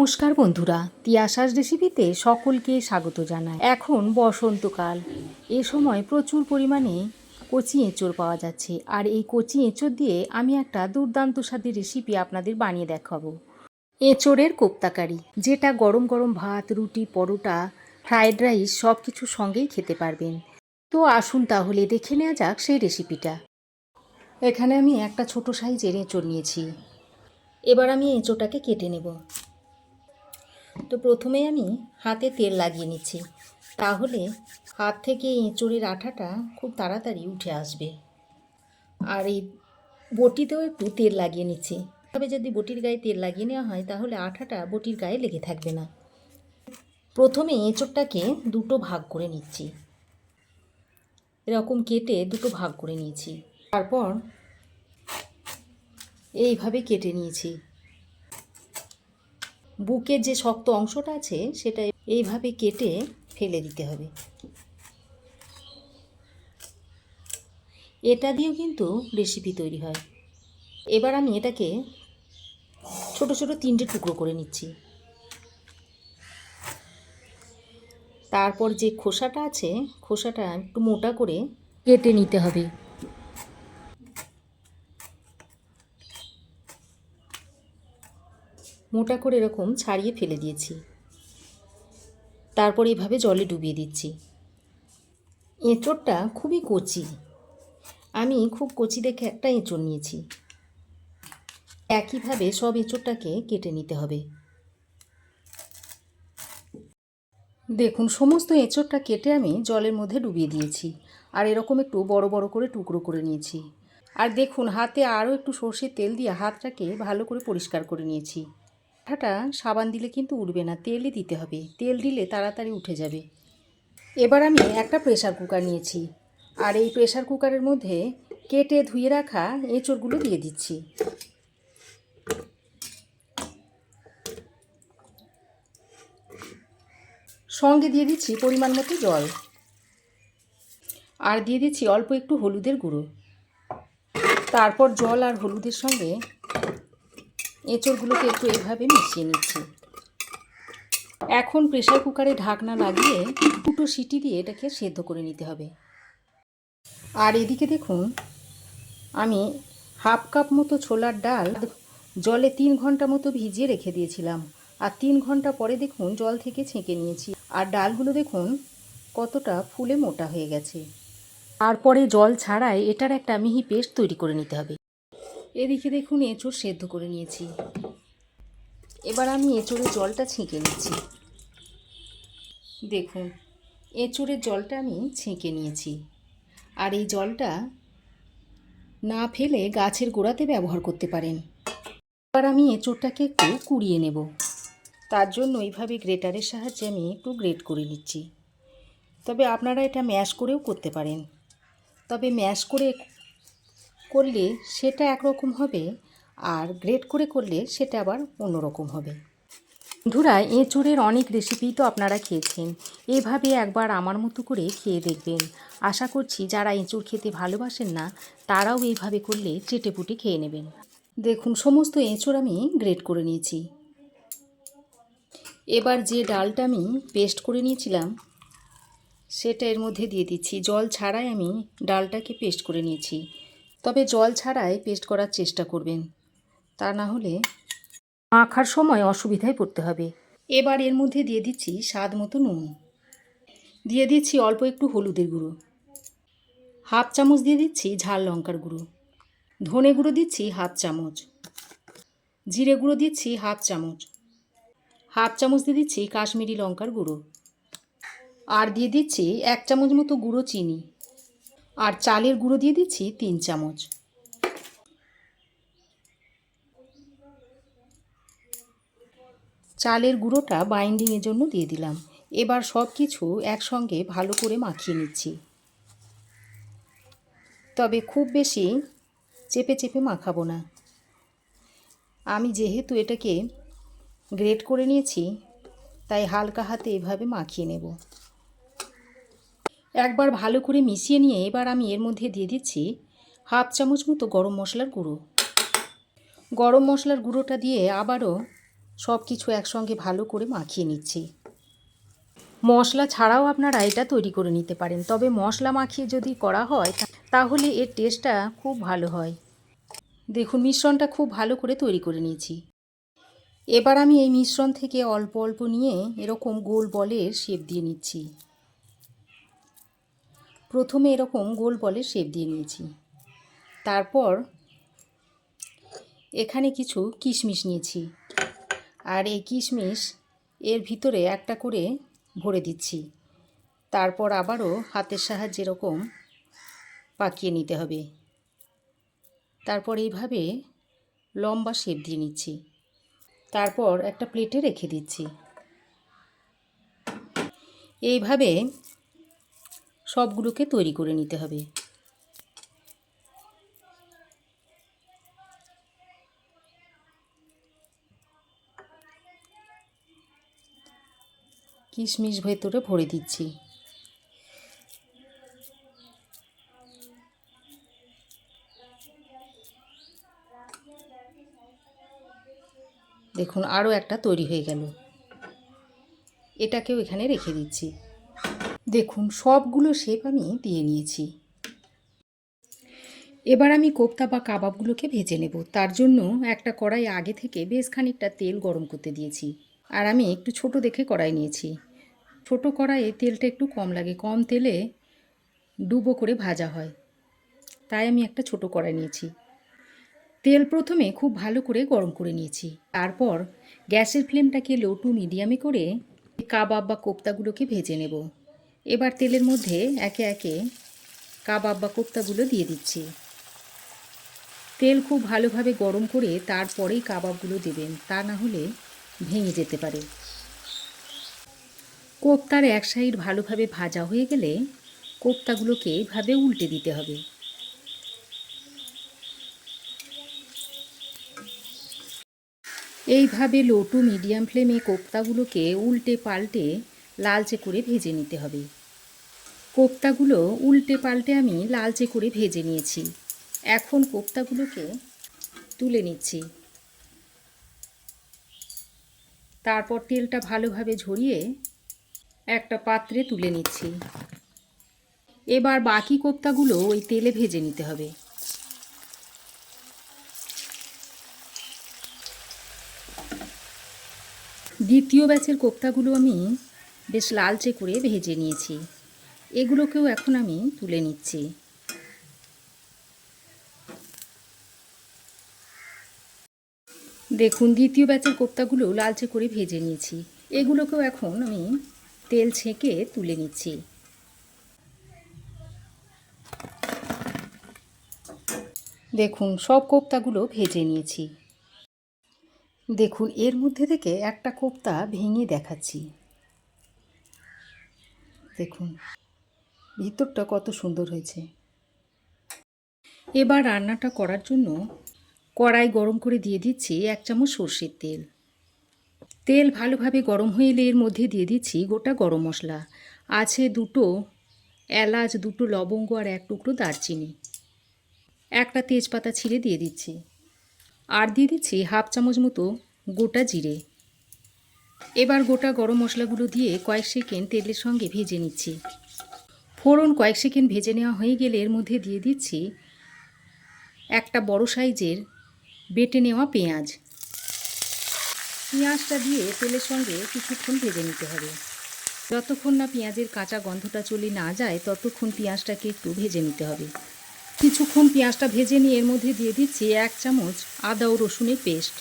নমস্কার বন্ধুরা, তিয়াশাস রেসিপিতে সকলকে স্বাগত জানায় এখন বসন্তকাল, এ সময় প্রচুর পরিমাণে কচি এঁচড় পাওয়া যাচ্ছে। আর এই কচি এঁচড় দিয়ে আমি একটা দুর্দান্ত স্বাদের রেসিপি আপনাদের বানিয়ে দেখাবো। এঁচড়ের কোপ্তাকারি, যেটা গরম গরম ভাত, রুটি, পরোটা ফ্রায়েড রাইস সব কিছুর সঙ্গেই খেতে পারবেন। তো আসুন তাহলে দেখে নেওয়া যাক সেই রেসিপিটা। এখানে আমি একটা ছোট সাইজের এঁচড় নিয়েছি। এবার আমি এঁচড়টাকে কেটে নেব। তো প্রথমে আমি হাতে তেল লাগিয়ে নিচ্ছি, তাহলে হাত থেকে এঁচড়ের আঠাটা খুব তাড়াতাড়ি উঠে আসবে। আর এই বটিতেও একটু তেল লাগিয়ে নিচ্ছি। তবে যদি বটির গায়ে তেল লাগিয়ে নেওয়া হয়, তাহলে আঠাটা বটির গায়ে লেগে থাকবে না। প্রথমে এঁচড়টাকে দুটো ভাগ করে নিচ্ছি। এরকম কেটে দুটো ভাগ করে নিয়েছি। তারপর এইভাবে কেটে নিয়েছি। বুকের যে শক্ত অংশটা আছে, সেটা এইভাবে কেটে ফেলে দিতে হবে। এটা দিয়েও কিন্তু রেসিপি তৈরি হয়। এবার আমি এটাকে ছোট ছোট তিনটে টুকরো করে নিচ্ছি। তারপর যে খোসাটা আছে, খোসাটা একটু মোটা করে কেটে নিতে হবে। মোটা করে এরকম ছাড়িয়ে ফেলে দিয়েছি। তারপর এভাবে জলে ডুবিয়ে দিচ্ছি। এঁচড়টা খুবই কচি। আমি খুব কচি দেখে একটা এঁচড় নিয়েছি। একইভাবে সব এঁচড়টাকে কেটে নিতে হবে। দেখুন, সমস্ত এঁচড়টা কেটে আমি জলের মধ্যে ডুবিয়ে দিয়েছি আর এরকম একটু বড় বড় করে টুকরো করে নিয়েছি। আর দেখুন, হাতে আরও একটু সর্ষের তেল দিয়ে হাতটাকে ভালো করে পরিষ্কার করে নিয়েছি। আঠাটা সাবান দিলে কিন্তু উঠবে না তেলই দিতে হবে। তেল দিলে তাড়াতাড়ি উঠে যাবে। এবার আমি একটা প্রেশার কুকার নিয়েছি আর এই প্রেশার কুকারের মধ্যে কেটে ধুয়ে রাখা এঁচড়গুলো দিয়ে দিচ্ছি। সঙ্গে দিয়ে দিচ্ছি পরিমাণ মতো জল। আর দিয়ে দিচ্ছি অল্প একটু হলুদের গুঁড়ো। তারপর জল আর হলুদের সঙ্গে এঁচড়গুলোকে একটু এভাবে মিশিয়ে নিচ্ছি। এখন প্রেসার কুকারে ঢাকনা লাগিয়ে দুটো সিটি দিয়ে এটাকে সেদ্ধ করে নিতে হবে। আর এদিকে দেখুন, আমি হাফ কাপ মতো ছোলার ডাল জলে তিন ঘণ্টা মতো ভিজিয়ে রেখে দিয়েছিলাম। আর তিন ঘণ্টা পরে দেখুন, জল থেকে ছেঁকে নিয়েছি। আর ডালগুলো দেখুন, কতটা ফুলে মোটা হয়ে গেছে। তারপরে জল ছাড়াই এটার একটা মিহি পেস্ট তৈরি করে নিতে হবে। এদিকে দেখুন এঁচড় সেদ্ধ করে নিয়েছি। এবার আমি এঁচড়ের জলটা ছেঁকে নিচ্ছি। দেখুন এঁচড়ের জলটা আমি ছেঁকে নিয়েছি। আর এই জলটা না ফেলে গাছের গোড়াতে ব্যবহার করতে পারেন। এবার আমি এঁচড়টাকে একটু কুড়িয়ে নেব। তার জন্য এইভাবে গ্রেটারের সাহায্যে আমি একটু গ্রেট করে নিচ্ছি। তবে আপনারা এটা ম্যাশ করেও করতে পারেন। তবে ম্যাশ করে করলে সেটা একরকম হবে আর গ্রেট করে করলে সেটা আবার অন্যরকম হবে। বন্ধুরা, এঁচড়ের অনেক রেসিপি তো আপনারা খেয়েছেন। এভাবে একবার আমার মতো করে খেয়ে দেখবেন। আশা করছি যারা এঁচড় খেতে ভালোবাসেন না, তারাও এইভাবে করলে চেটেপুটে খেয়ে নেবেন। দেখুন, সমস্ত এঁচড় আমি গ্রেট করে নিয়েছি। এবার যে ডালটা আমি পেস্ট করে নিয়েছিলাম, সেটা এর মধ্যে দিয়ে দিচ্ছি। জল ছাড়াই আমি ডালটাকে পেস্ট করে নিয়েছি। তবে জল ছাড়াই পেস্ট করার চেষ্টা করবেন। তা না হলে মাখার সময় অসুবিধায় পড়তে হবে। এবার এর মধ্যে দিয়ে দিচ্ছি স্বাদ মতো নুন। দিয়ে দিচ্ছি অল্প একটু হলুদের গুঁড়ো। হাফ চামচ দিয়ে দিচ্ছি ঝাল লঙ্কার গুঁড়ো। ধনে গুঁড়ো দিচ্ছি হাফ চামচ। জিরে গুঁড়ো দিচ্ছি হাফ চামচ। হাফ চামচ দিয়ে দিচ্ছি কাশ্মীরি লঙ্কার গুঁড়ো। আর দিয়ে দিচ্ছি এক চামচ মতো গুঁড়ো চিনি। আর চালের গুঁড়ো দিয়ে দিচ্ছি তিন চামচ। চালের গুঁড়োটা বাইন্ডিংয়ের জন্য দিয়ে দিলাম। এবার সব কিছু একসঙ্গে ভালো করে মাখিয়ে নিচ্ছি। তবে খুব বেশি চেপে চেপে মাখাবো না। আমি যেহেতু এটাকে গ্রেট করে নিয়েছি, তাই হালকা হাতে এভাবে মাখিয়ে নেব। একবার ভালো করে মিশিয়ে নিয়ে এবার আমি এর মধ্যে দিয়ে দিচ্ছি হাফ চামচ মতো গরম মশলার গুঁড়ো। গরম মশলার গুঁড়োটা দিয়ে আবারও সব কিছু একসঙ্গে ভালো করে মাখিয়ে নিচ্ছি। মশলা ছাড়াও আপনারা এটা তৈরি করে নিতে পারেন, তবে মশলা মাখিয়ে যদি করা হয়, তাহলে এর টেস্টটা খুব ভালো হয়। দেখুন, মিশ্রণটা খুব ভালো করে তৈরি করে নিয়েছি। এবার আমি এই মিশ্রণ থেকে অল্প অল্প নিয়ে এরকম গোল বলের শেপ দিয়ে নিচ্ছি। প্রথমে এরকম গোল বলের শেপ দিয়ে নিয়েছি। তারপর এখানে কিছু কিশমিশ নিয়েছি। আর এই কিশমিশ এর ভিতরে একটা করে ভরে দিচ্ছি। তারপর আবারও হাতের সাহায্যে এরকম পাকিয়ে নিতে হবে। তারপর এইভাবে লম্বা শেপ দিয়ে নিচ্ছি। তারপর একটা প্লেটে রেখে দিচ্ছি। এইভাবে সবগুলোকে তৈরি করে নিতে হবে। কিশমিশ ভেতরে ভরে দিচ্ছি। দেখুন, আরও একটা তৈরি হয়ে গেল। এটাকেও এখানে রেখে দিচ্ছি। দেখুন, সবগুলো শেপ আমি দিয়ে নিয়েছি। এবার আমি কোপ্তা বা কাবাবগুলোকে ভেজে নেব। তার জন্য একটা কড়াই আগে থেকে বেশ খানিকটা তেল গরম করতে দিয়েছি। আর আমি একটু ছোট দেখে কড়াই নিয়েছি। ছোট কড়াইয়ে তেলটা একটু কম লাগে। কম তেলে ডুবো করে ভাজা হয়। তাই আমি একটা ছোট কড়াই নিয়েছি। তেল প্রথমে খুব ভালো করে গরম করে নিয়েছি। তারপর গ্যাসের ফ্লেমটাকে লো টু মিডিয়ামে করে কাবাব বা কোপ্তাগুলোকে ভেজে নেব। এবার তেলের মধ্যে একে একে কাবাব বা কোপ্তাগুলো দিয়ে দিচ্ছি। তেল খুব ভালোভাবে গরম করে তারপরেই কাবাবগুলো দেবেন, তা না হলে ভেঙে যেতে পারে। কোপ্তার এক সাইড ভালোভাবে ভাজা হয়ে গেলে কোপ্তাগুলোকে এইভাবে উল্টে দিতে হবে। এইভাবে লো টু মিডিয়াম ফ্লেমে কোপ্তাগুলোকে উল্টে পাল্টে লালচে করে ভেজে নিতে হবে। কোপ্তাগুলো উল্টে পাল্টে আমি লালচে করে ভেজে নিয়েছি। এখন কোপ্তাগুলোকে তুলে নিচ্ছি। তারপর তেলটা ভালোভাবে ঝরিয়ে একটা পাত্রে তুলে নিচ্ছি। এবার বাকি কোপ্তাগুলো ওই তেলে ভেজে নিতে হবে। দ্বিতীয় ব্যাচের কোপ্তাগুলো আমি বেশ লালচে করে ভেজে নিয়েছি। এগুলোকেও এখন আমি তুলে নিচ্ছি। দেখুন, দ্বিতীয় ব্যাচের কোপ্তাগুলো লালচে করে ভেজে নিয়েছি। এগুলোকেও এখন আমি তেল ছেঁকে তুলে নিচ্ছি। দেখুন, সব কোপ্তাগুলো ভেজে নিয়েছি। দেখুন, এর মধ্যে থেকে একটা কোপ্তা ভেঙে দেখাচ্ছি। দেখুন। ভিতরটা কত সুন্দর হয়েছে। এবার রান্নাটা করার জন্য কড়াই গরম করে দিয়ে দিচ্ছি এক চামচ সর্ষের তেল। তেল ভালোভাবে গরম হয়ে এলে এর মধ্যে দিয়ে দিচ্ছি গোটা গরম মশলা। আছে দুটো এলাচ, দুটো লবঙ্গ আর এক টুকরো দারচিনি। একটা তেজপাতা ছিঁড়ে দিয়ে দিচ্ছি। আর দিয়ে দিচ্ছি হাফ চামচ মতো গোটা জিরে। এবার গোটা গরম মশলাগুলো দিয়ে কয়েক সেকেন্ড তেলের সঙ্গে ভেজে নিচ্ছি। ফোড়ন কয়েক সেকেন্ড ভেজে নেওয়া হয়ে গেলে এর মধ্যে দিয়ে দিচ্ছি একটা বড় সাইজের বেটে নেওয়া পেঁয়াজ। পেঁয়াজটা দিয়ে তেলের সঙ্গে কিছুক্ষণ ভেজে নিতে হবে। যতক্ষণ না পেঁয়াজের কাঁচা গন্ধটা চলে না যায়, ততক্ষণ পেঁয়াজটাকে একটু ভেজে নিতে হবে। কিছুক্ষণ পেঁয়াজটা ভেজে নিয়ে এর মধ্যে দিয়ে দিচ্ছি এক চামচ আদা ও রসুনের পেস্ট।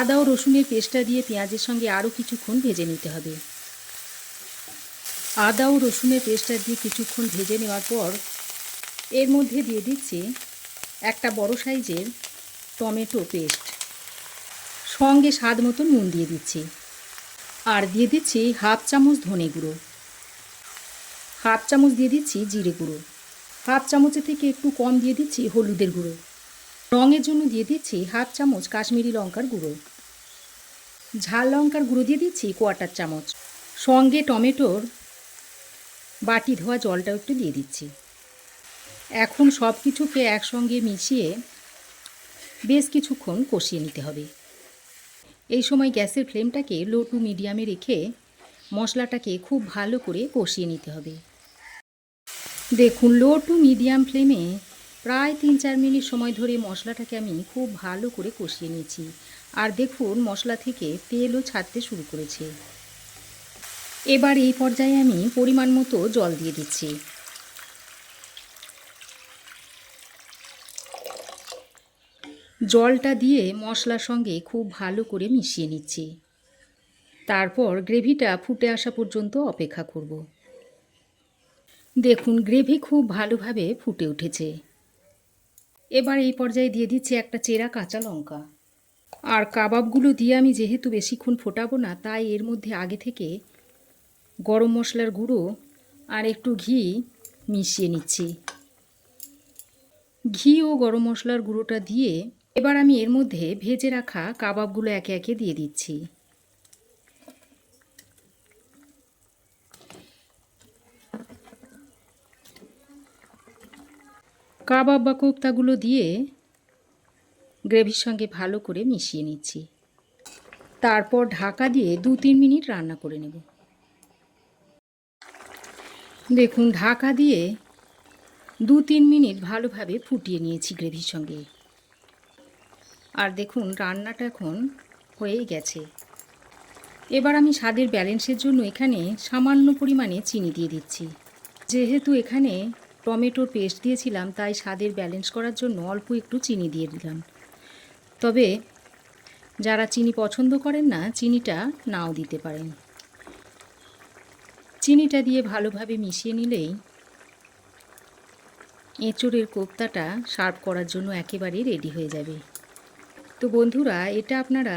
আদা ও রসুনের পেস্টটা দিয়ে পেঁয়াজের সঙ্গে আরও কিছুক্ষণ ভেজে নিতে হবে। আদা ও রসুনের পেস্টটা দিয়ে কিছুক্ষণ ভেজে নেওয়ার পর এর মধ্যে দিয়ে দিচ্ছি একটা বড় সাইজের টমেটো পেস্ট। সঙ্গে স্বাদ মতো নুন দিয়ে দিচ্ছি। আর দিয়ে দিচ্ছি হাফ চামচ ধনে গুঁড়ো। হাফ চামচ দিয়ে দিচ্ছি জিরে গুঁড়ো। হাফ চামচের থেকে একটু কম দিয়ে দিচ্ছি হলুদের গুঁড়ো। রঙের জন্য দিয়ে দিচ্ছি হাফ চামচ কাশ্মীরি লঙ্কার গুঁড়ো। ঝাল লঙ্কার গুঁড়ো দিয়ে দিচ্ছি কোয়াটার চামচ। সঙ্গে টমেটোর বাটি ধোয়া জলটাও একটু দিয়ে দিচ্ছি। এখন সব কিছুকে একসঙ্গে মিশিয়ে বেশ কিছুক্ষণ কষিয়ে নিতে হবে। এই সময় গ্যাসের ফ্লেমটাকে লো টু মিডিয়ামে রেখে মশলাটাকে খুব ভালো করে কষিয়ে নিতে হবে। দেখুন, লো টু মিডিয়াম ফ্লেমে প্রায় তিন চার মিনিট সময় ধরে মশলাটাকে আমি খুব ভালো করে কষিয়ে নিয়েছি। আর দেখুন, মশলা থেকে তেলও ছাড়তে শুরু করেছে। এবার এই পর্যায়ে আমি পরিমাণ মতো জল দিয়ে দিচ্ছি। জলটা দিয়ে মশলার সঙ্গে খুব ভালো করে মিশিয়ে নিচ্ছি। তারপর গ্রেভিটা ফুটে আসা পর্যন্ত অপেক্ষা করব। দেখুন, গ্রেভি খুব ভালোভাবে ফুটে উঠেছে। এবার এই পর্যায়ে দিয়ে দিচ্ছি একটা চেরা কাঁচা লঙ্কা। আর কাবাবগুলো দিয়ে আমি যেহেতু বেশিক্ষণ ফোটাবো না, তাই এর মধ্যে আগে থেকে গরম মশলার গুঁড়ো আর একটু ঘি মিশিয়ে নিচ্ছি। ঘি ও গরম মশলার গুঁড়োটা দিয়ে এবার আমি এর মধ্যে ভেজে রাখা কাবাবগুলো একে একে দিয়ে দিচ্ছি। কাবাব বা কোপ্তাগুলো দিয়ে গ্রেভির সঙ্গে ভালো করে মিশিয়ে নিচ্ছি। তারপর ঢাকা দিয়ে দু তিন মিনিট রান্না করে নেব। দেখুন, ঢাকা দিয়ে দু তিন মিনিট ভালোভাবে ফুটিয়ে নিয়েছি গ্রেভির সঙ্গে। আর দেখুন, রান্নাটা এখন হয়েই গেছে। এবার আমি স্বাদের ব্যালেন্সের জন্য এখানে সামান্য পরিমাণে চিনি দিয়ে দিচ্ছি। যেহেতু এখানে টমেটোর পেস্ট দিয়েছিলাম, তাই স্বাদের ব্যালেন্স করার জন্য অল্প একটু চিনি দিয়ে দিলাম। তবে যারা চিনি পছন্দ করেন না, চিনিটা নাও দিতে পারেন। চিনিটা দিয়ে ভালোভাবে মিশিয়ে নিলেই এঁচড়ের কোপ্তাটা সার্ভ করার জন্য একেবারেই রেডি হয়ে যাবে। তো বন্ধুরা, এটা আপনারা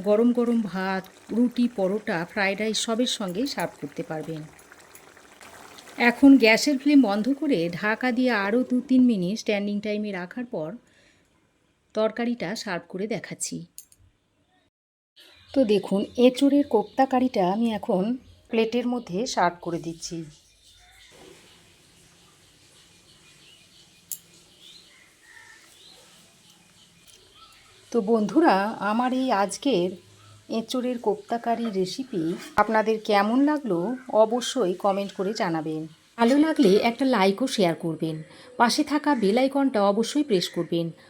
গরম গরম ভাত, রুটি, পরোটা, ফ্রাইড রাইস সবের সঙ্গেই সার্ভ করতে পারবেন। এখন গ্যাসের ফ্লেম বন্ধ করে ঢাকা দিয়ে আরও দু তিন মিনিট স্ট্যান্ডিং টাইমে রাখার পর তরকারিটা সার্ভ করে দেখাচ্ছি। তো দেখুন, এঁচড়ের কোপ্তা কারিটা আমি এখন প্লেটের মধ্যে সার্ভ করে দিচ্ছি। তো বন্ধুরা, আমার এই আজকের এঁচড়ের কোপ্তাকারির রেসিপি আপনাদের কেমন লাগল অবশ্যই কমেন্ট করে জানাবেন। ভালো লাগলে একটা লাইকও শেয়ার করবেন। পাশে থাকা বেল আইকনটা অবশ্যই প্রেস করবেন।